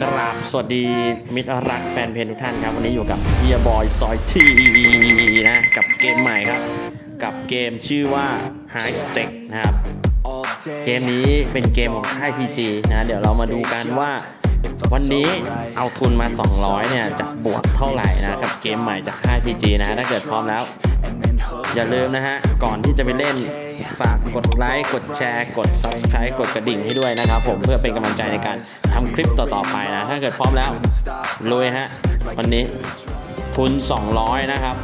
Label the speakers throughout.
Speaker 1: กราบสวัสดีมิตรรักแฟนเพลงทุกท่านครับ วันนี้อยู่กับเฮียบอยซอยทีนะกับเกมใหม่ครับ กับเกมชื่อว่า High Stake นะครับ เกมนี้เป็นเกมของค่าย PG นะเดี๋ยวเรามาดูกันว่าวันนี้เอาทุนมา 200 เนี่ยจะบวกเท่าไหร่นะกับเกมใหม่จากค่าย PG นะ ถ้าเกิดพร้อมแล้ว อย่าลืมนะฮะ ก่อนที่จะไปเล่น ฝากกดไลค์กดแชร์ กด Subscribe กดกระดิ่งให้ด้วยนะครับผมเพื่อเป็นกำลังใจในการทำคลิปต่อๆไปนะ ถ้าเกิดพร้อมแล้วลุยฮะ วันนี้ทุน 200 นะครับ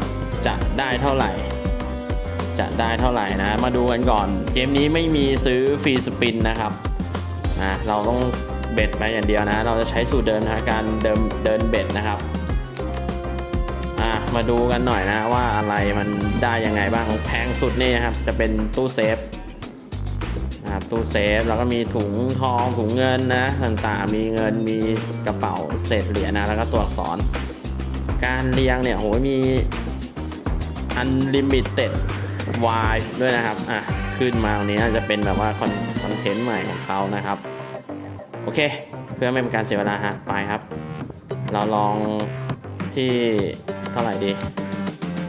Speaker 1: จะได้เท่าไหร่ จะได้เท่าไหร่นะ มาดูกันก่อน เกมนี้ไม่มีซื้อฟรีสปินนะครับนะเราต้องเบ็ดไปอย่างเดียวนะ เราจะใช้สูตรเดิมนะการเดิมเดินเบ็ดนะครับ มาดูกันหน่อยนะว่าอะไรมันได้ยังไงบ้างแพงสุดนี่นะครับ จะเป็นตู้เซฟนะครับตู้เซฟแล้วก็มีถุงทองถุงเงินนะต่างๆมีเงินมีกระเป๋าเศษเหรียญนะแล้วก็ตัวอักษร การเรียงเนี่ยโหมี unlimited y ด้วยนะครับอะขึ้นมาตรงนี้จะเป็นแบบว่าคอนเทนต์ใหม่ของเขานะครับ โอเค เพื่อไม่เป็นการเสียเวลาฮะไปครับ เราลองที่ ท่าไหร่ดี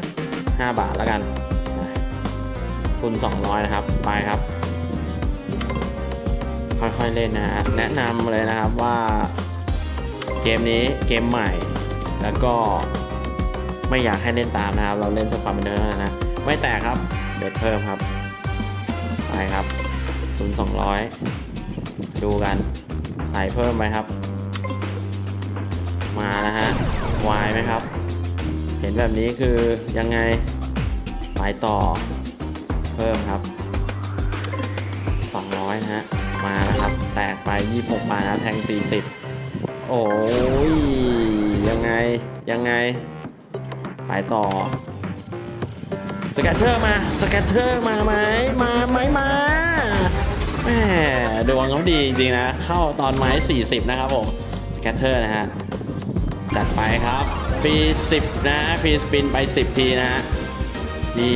Speaker 1: 5 บาทแล้วกันทุน200 นะครับ ไปครับ ค่อยๆเล่นนะฮะแนะนำเลยนะครับว่าเกมนี้เกมใหม่ แล้วก็ไม่อยากให้เล่นตามนะครับ เราเล่นเพื่อความบันเทิงเท่านั้นนะ ไม่แตกครับ เบ็ดเพิ่มครับ ไปครับทุน200 ดูกัน ใส่เพิ่มไปครับ มาแล้วฮะวายไหมครับ เห็นแบบนี้คือยังไงไปต่อเพิ่มครับ 200นะฮะ มาแล้วครับ แตกไป 26บาทนะแทง 40 โอ้ย ยังไง ยังไงไปต่อสแกตเตอร์มาสแกตเตอร์มาไหม มาไหมมาแหมดวงเขาดีจริงๆนะ เข้าตอนไม้ 40 นะครับผมสแกตเตอร์นะฮะ จัดไปครับ ฟรี10 นะฟรีสปินไป 10 ทีนะฮะมี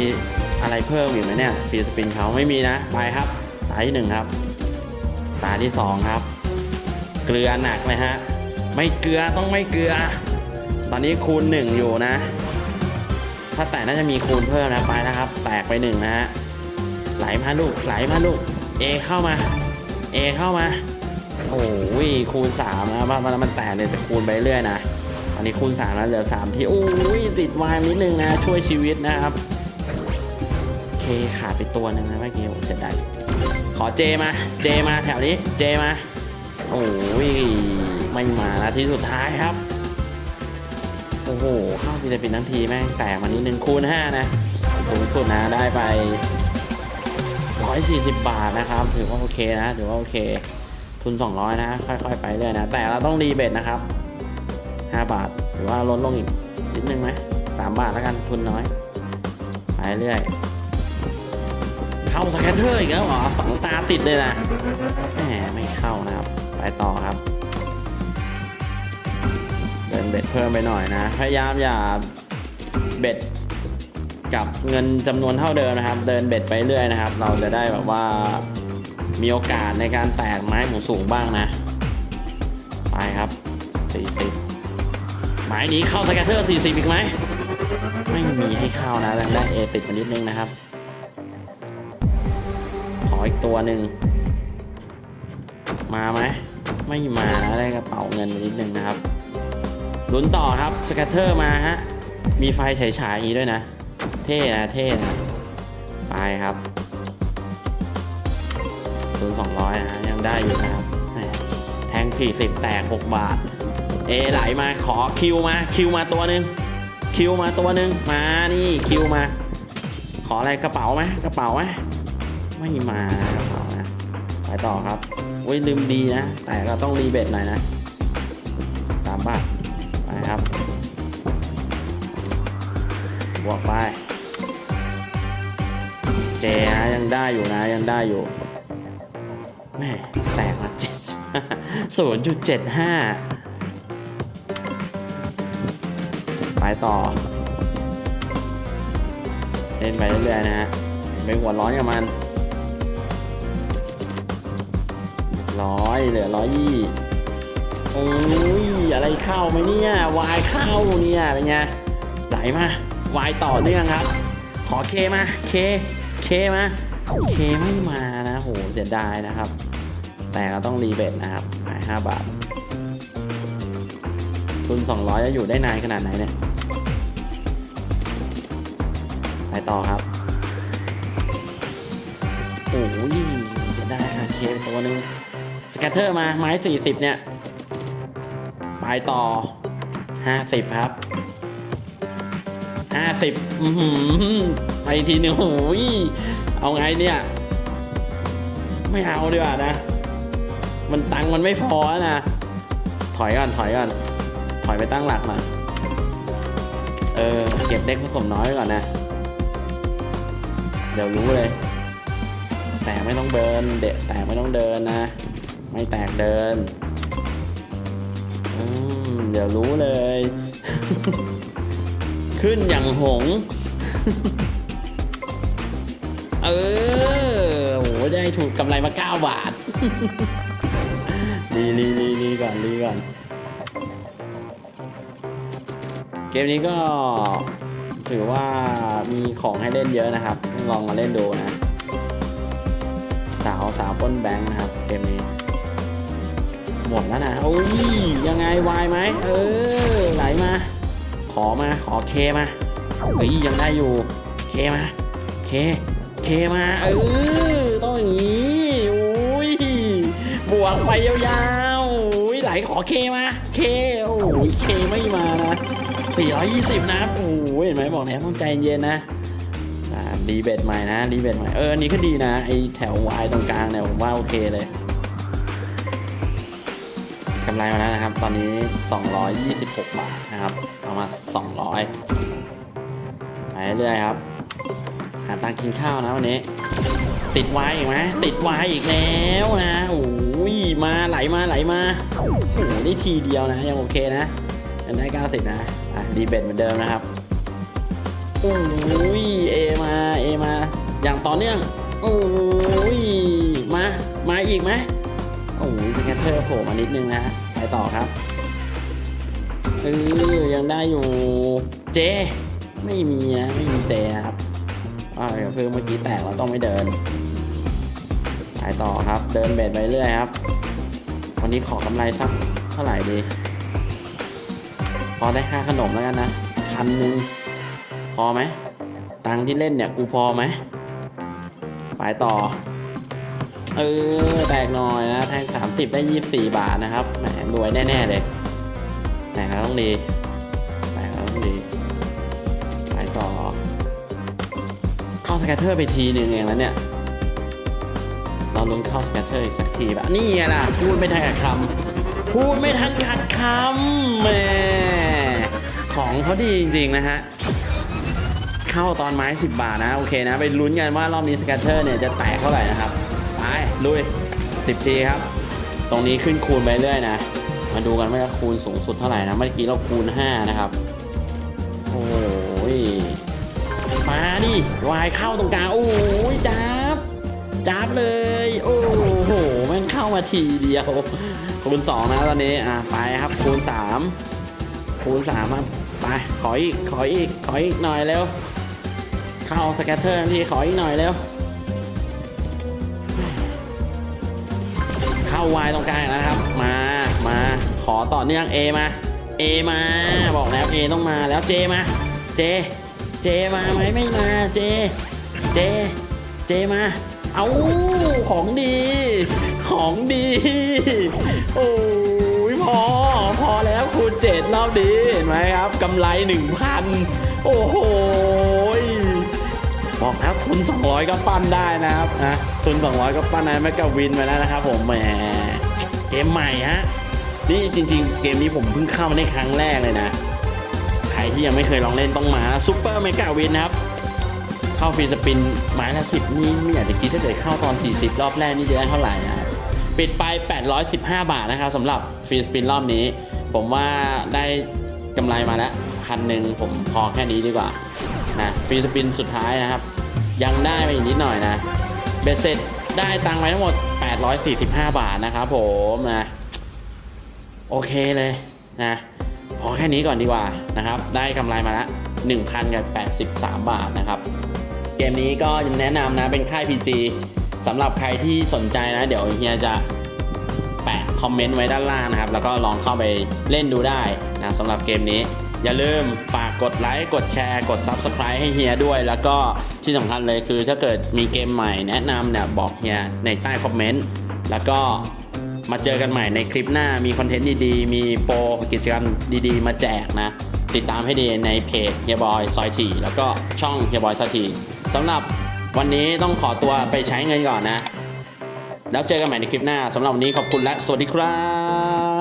Speaker 1: อะไรเพิ่มอยู่ไหมเนี่ยฟรีสปินเขาไม่มีนะ ไปครับ ตาที่1ครับ ตาที่2ครับ เกลือหนักเลยฮะ ไม่เกลือต้องไม่เกลือ ตอนนี้คูณ1อยู่นะ ถ้าแตกน่าจะมีคูณเพิ่มนะไปนะครับ แตกไปหนึ่งนะฮะ ไหลมาลูกไหลมาลูก A เข้ามา A เข้ามา โอ้ยคูณ3นะมันมันมันแตกเนี่ยจะคูณไปเรื่อยนะ อันนี้คูณ3แล้วเหลือ3ที่โอ้ยติดวายนิดนึงนะ ช่วยชีวิตนะครับเคขาดไปตัวหนึ่งนะเมื่อกี้ผมจะได้ ขอเจมา เจมาแถวนี้ เจมา โอ้ยไม่มาแล้วที่สุดท้ายครับ โอ้โหเข้าทีละเป็นทั้งทีแม่งแตกมานิดนึงคูณ5นะสูงสุดนะได้ไป 140 บาทนะครับถือว่าโอเคนะถือว่าโอเคทุน 200 นะ ค่อย ๆ ไปเรื่อยนะ แต่เราต้องรีเบ็ดนะครับ 5 บาท หรือว่าลดลงอีกนิดนึงไหม3บาทแล้วกันทุนน้อยไปเรื่อยเข้าสแกนเตอร์อีกแล้วเหรอสองตาติดเลยนะแหมไม่เข้านะครับ ไปต่อครับ เดินเบ็ดเพิ่มไปหน่อยนะ พยายามอย่าเบ็ดกับเงินจำนวนเท่าเดิมนะครับ เดินเบ็ดไปเรื่อยนะครับ เราจะได้แบบว่ามีโอกาสในการแตกไม้หมูสูงบ้างนะ ไปครับ 40ห มายนี้เข้าสแกตเตอร์40อีกไหมไม่มีให้เข้านะยังได้เอติดมานิดนึงนะครับ ขออีกตัวหนึ่งมาไหมไม่มานะได้กระเป๋าเงินมานิดนึงนะครับลุ้นต่อครับสแกตเตอร์มาฮะมีไฟฉายฉายๆอย่างนี้ด้วยนะ เท่นะเท่นะไปครับทุน200นะยังได้อยู่นะครับแหมแทง40 แตก 6 บาท เอไหลมา ขอคิวมาคิวมาตัวหนึ่งคิวมาตัวหนึ่งมานี่คิวมา ขออะไรกระเป๋าไหมกระเป๋าไหมไม่มากระเป๋านะไปต่อครับอุ้ยลืมดีนะ แต่ก็ต้องรีเบทหน่อยนะสามบาทไปครับบวกไปเจนะยังได้อยู่นะยังได้อยู่แม่แตกมาเจ็ดศูนย์จุดเจ็ดห้า ไปต่อ เล่นไปเรื่อยๆนะฮะไม่หัวร้อนกับมันร้อยเหลือร้อยยี่โอ้ยอะไรเข้าไหมเนี่ยวายเข้าเนี่ยเป็นไงไหลมาวายต่อเนื่องครับ ขอเคมาเคเคมาเคไม่มานะโหเสียดายนะครับ แต่ก็ต้องรีเบทนะครับหาย5บาททุน200จะอยู่ได้นานขนาดไหนเนี่ย ไปต่อครับ โอ้ยเสียดายค่ะเคตัวหนึงสแกตเตอร์มาไม้40เนี่ย ไปต่อ50ครับ50อือหือไปทีนึงโอ้ยเอาไงเนี่ย ไม่เอาดีกว่านะ มันตังค์มันไม่พอนะ ถอยก่อนถอยก่อนถอยไปตั้งหลักหน่อยเออ เก็บเด็กผสมน้อยก่อนนะ เดี๋ยวรู้เลย แต่ไม่ต้องเดิน เด็กแต่ไม่ต้องเดินนะ ไม่แตกเดินเดี๋ยวรู้เลย ขึ้นอย่างหงส์เออโหได้ถูกกำไรมา 9 บาทรีรีรีรีก่อนรีก่อน เกมนี้ก็ ถือว่ามีของให้เล่นเยอะนะครับ ลองมาเล่นดูนะ สาวสาวป้นแบงค์นะครับเกมนี้หมดแล้วนะโอ้ยยังไงวายไหมเออไหลมา ขอมาขอเคมาเฮ้ยยังได้อยู่เคมาเคเคมาเออต้องอย่างนี้อุ้ยบวกไปยาวๆอุ้ยไหลขอเคมาเคโอ้ยเคไม่มานะ 420 นะโอ้ยเห็นไหมบอกแล้วต้องใจเย็นนะอ่ารีเบทใหม่นะรีเบทใหม่เอออันนี้ก็ดีนะ ไอแถววายตรงกลางเนี่ยผมว่าโอเคเลยกำไรมาแล้วนะครับ ตอนนี้ 226 บาทนะครับ เอามา 200 ไปเรื่อยครับ หาตังกินข้าวนะวันนี้ ติดวายอีกไหมติดวายอีกแล้วนะโอ้ยมาไหลมาไหลมาโอ้โหนี่ทีเดียวนะ ยังโอเคนะยังได้90นะ อะดีเบตเหมือนเดิมนะครับโอ้ยเอมาเอมา อย่างต่อเนื่องโอ้ยมา มาอีกไหมโอ้ยสแกตเตอร์โผล่มานิดนึงนะไปต่อครับเออยังได้อยู่เจ ไม่มีนะไม่มีเจครับอ่าเดี๋ยวคือเมื่อกี้แตกเราต้องไม่เดินไปต่อครับ เดินเบ็ดไปเรื่อยครับ วันนี้ขอกำไรสักเท่าไหร่ดี อได้ค่าขนมแล้วกันนะพันหนึ่งพอไหมตังที่เล่นเนี่ยกูพอไหมไปต่อ เออแตกหน่อยนะแทง30ได้24บาทนะครับแหมรวยแน่ๆเลยแตกแล้วต้องดีแตกแล้วต้องดีไปต่อ เข้าสแกตเตอร์ไปทีหนึ่งเองแล้วเนี่ยเราลุ้นเข้าสแกตเตอร์อีกสักทีแบบนี่ไงล่ะพูดไม่ทันขาดคำพูดไม่ทันขาดคำแหม ของเขาดีจริง ๆ นะฮะ เข้าตอนไม้ 10 บาทนะ โอเคนะ ไปลุ้นกันว่ารอบนี้สแกตเตอร์เนี่ยจะแตกเท่าไหร่นะครับ ไป ลุย 10 ทีครับ ตรงนี้ขึ้นคูณไปเรื่อยนะ มาดูกันว่าจะคูณสูงสุดเท่าไหร่นะ เมื่อกี้เราคูณ 5 นะครับ โอ้ยมาดิวายเข้าตรงกลาง โอ้ยจับจับเลย โอ้โหแมันเข้ามาทีเดียว คูณ 2 นะตอนนี้ อะ ไปครับ คูณ 3 คูณ3ครับ ไปขออีก ขออีก ขออีกหน่อยเร็ว เข้าสแกตเตอร์ทันทีขออีกหน่อยเร็ว เข้าวายตรงกลางนะครับ มา มา ขอต่อเนื่อง A มา A มา บอกแล้ว A ต้องมาแล้ว J มา J เจมาไหมไม่มาเจเจเจมา เอาของดี ของดี โอ้ อ พอแล้วคูณเจ็ดรอบดีเห็นไหมครับกำไรหนึ่งพันโอ้โหบอกแล้วทุน 200 ก็ปั้นได้นะครับนะทุน 200 ก็ปั้นได้ไม่กับวินไปแล้วนะครับผมแหมเกมใหม่ฮะนี่จริง ๆ เกมนี้ผมเพิ่งเข้ามาได้ครั้งแรกเลยนะ ใครที่ยังไม่เคยลองเล่นต้องมาซูเปอร์เมกาวินนะครับ เข้าฟรีสปินไม้ละ10นี่ไม่อยากจะคิดถ้าเกิดเข้าตอน 40 รอบแรกนี่จะได้เท่าไหร่นะ ปิดไป 815 บาทนะครับสำหรับฟรีสปินรอบนี้ ผมว่าได้กำไรมาแล้วพันหนึ่งผมพอแค่นี้ดีกว่านะฟรีสปินสุดท้ายนะครับ ยังได้ไปอีกนิดหน่อยนะเบสเสร็จได้ตังค์ไปทั้งหมด 845 บาทนะครับผมนะโอเคเลยนะพอแค่นี้ก่อนดีกว่านะครับ ได้กำไรมาละ1,083 บาทนะครับ เกมนี้ก็แนะนำนะเป็นค่าย PG สำหรับใครที่สนใจนะเดี๋ยวเฮียจะแปะคอมเมนต์ไว้ด้านล่างนะครับ แล้วก็ลองเข้าไปเล่นดูได้นะสำหรับเกมนี้ อย่าลืมฝากกดไลค์กดแชร์ กด Subscribe ให้เฮียด้วย แล้วก็ที่สำคัญเลยคือถ้าเกิดมีเกมใหม่แนะนำเนี่ยบอกเฮียในใต้คอมเมนต์แล้วก็มาเจอกันใหม่ในคลิปหน้ามีคอนเทนต์ดีๆ มีโปรกิจกรรมดีๆ มาแจกนะ ติดตามให้ดีในเพจเฮียบอยซอยทีแล้วก็ช่องเฮียบอยซอยทีสำหรับ วันนี้ต้องขอตัวไปใช้เงินก่อนนะ แล้วเจอกันใหม่ในคลิปหน้าสำหรับวันนี้ขอบคุณและสวัสดีครับ